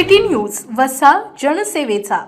News वसा जनसेवेचा.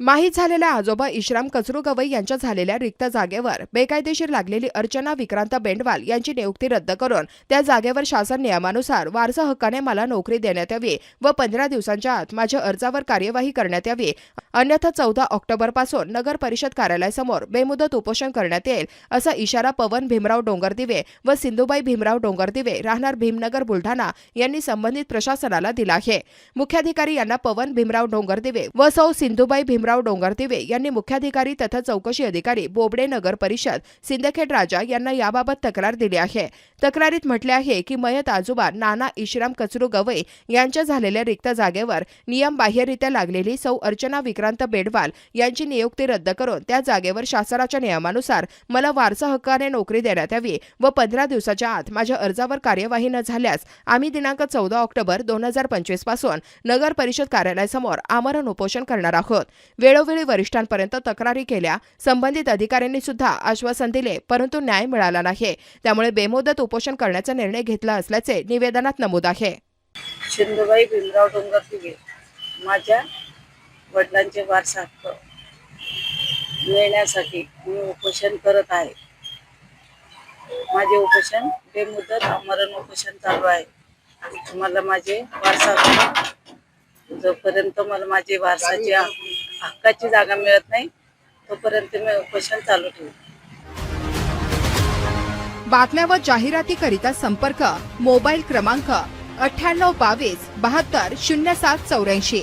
माहीत झालेल्या आजोबा इश्राम कचरू गवई यांच्या झालेल्या रिक्त जागेवर बेकायदेशीर लागलेली अर्चना विक्रांत बेंडवाल यांची नियुक्ती रद्द करून त्या जागेवर शासन नियमानुसार वारसा हक्काने मला नोकरी देण्यात यावी व पंधरा दिवसांच्या आत माझ्या अर्जावर कार्यवाही करण्यात यावी. अन्यथा चौदा ऑक्टोबरपासून नगर परिषद कार्यालयासमोर बेमुदत उपोषण करण्यात येईल असा इशारा पवन भीमराव डोंगरदिवे व सिंधुबाई भीमराव डोंगरदिवे राहणार भीमनगर बुलढाणा यांनी संबंधित प्रशासनाला दिला आहे. मुख्याधिकारी यांना पवन भीमराव डोंगरदिवे व सौ सिंधुबाई भीमराव डोंगरदिवे यांनी मुख्याधिकारी तथा चौकशी अधिकारी बोबडे नगर परिषद सिंदखेड राजा यांना याबाबत तक्रार दिली आहे. तक्रारीत म्हटले आहे की मयत आजोबा नाना इश्राम कचरू गवई यांच्या झालेल्या रिक्त जागेवर नियमबाह्यरित्या लागलेली सौ अर्चना विक्रांत बेडवाल यांची नियुक्ती रद्द करून त्या जागेवर शासनाच्या नियमानुसार मला वारसा हक्काने नोकरी देण्यात यावी व पंधरा दिवसाच्या आत माझ्या अर्जावर कार्यवाही न झाल्यास आम्ही दिनांक चौदा ऑक्टोबर दोन हजार पंचवीसपासून नगर परिषद कार्यालयासमोर आमरण उपोषण करणार आहोत. वेळोवेळी वरिष्ठांपर्यंत तक्रारी केल्या. संबंधित अधिकाऱ्यांनी सुद्धा आश्वासन दिले परंतु न्याय मिळाला नाही. त्यामुळे बेमुदत उपोषण करण्याचा निर्णय घेतला असल्याचे निवेदनात नमूद आहे. भीमराव डोंगर माझ्या वडिलांचे वारसा हक्क मिळण्यासाठी मी उपोषण करत आहे. माझे उपोषण बेमुदत मरण उपोषण चालू आहे. मला माझे वारसा हक्क जोपर्यंत मला माझे वारसाची हक्काची जागा मिळत नाही तोपर्यंत मी उपोषण चालू ठेवू बातम्या व जाहिरातीकरिता संपर्क मोबाईल क्रमांक अठ्ठ्याण्णव बावीस बहात्तर शून्य सात चौऱ्याऐंशी.